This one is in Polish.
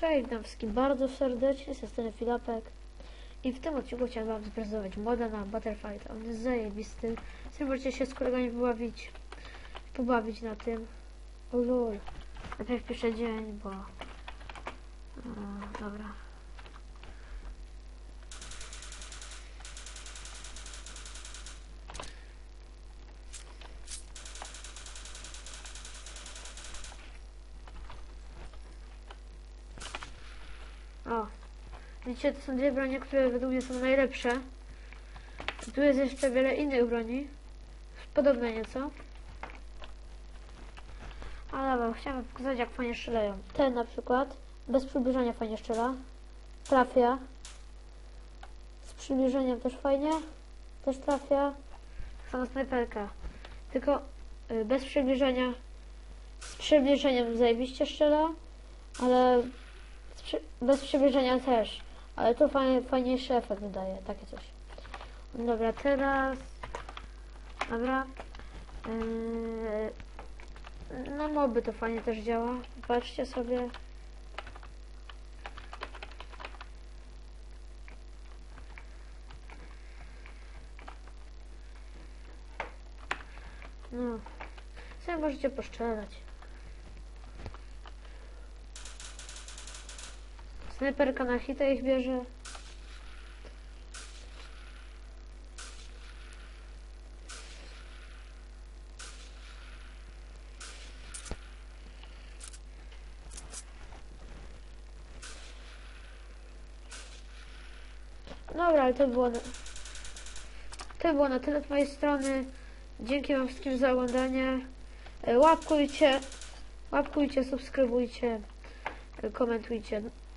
Cześć, witam wszystkim bardzo serdecznie, z tej strony Filapek i w tym odcinku chciałem wam zaprezentować moda na Butterfight. On jest zajebisty, z możecie się z kolegami pobawić, pobawić na tym. O lol, najpierw piszę dzień, bo... O, dobra. O, widzicie, to są dwie bronie, które według mnie są najlepsze. I tu jest jeszcze wiele innych broni. Podobne nieco. Ale dobra, chciałem pokazać jak fajnie strzelają. Ten na przykład, bez przybliżenia fajnie strzela. Trafia. Z przybliżeniem też fajnie. Też trafia. Tak samo snajperka. Tylko y, bez przybliżenia. Z przybliżeniem zajebiście strzela. Ale bez przybliżenia też. Ale tu fajnie, fajniejszy efekt wydaje, takie coś. Dobra, teraz... Dobra. Yy, na moby to fajnie też działa. Patrzcie sobie. No. Sobie możecie poszczelać. Snajperka na hita ich bierze. Dobra, ale to było na... To było na tyle z mojej strony. Dzięki wam wszystkim za oglądanie. E, Łapkujcie, łapkujcie, subskrybujcie, e, komentujcie.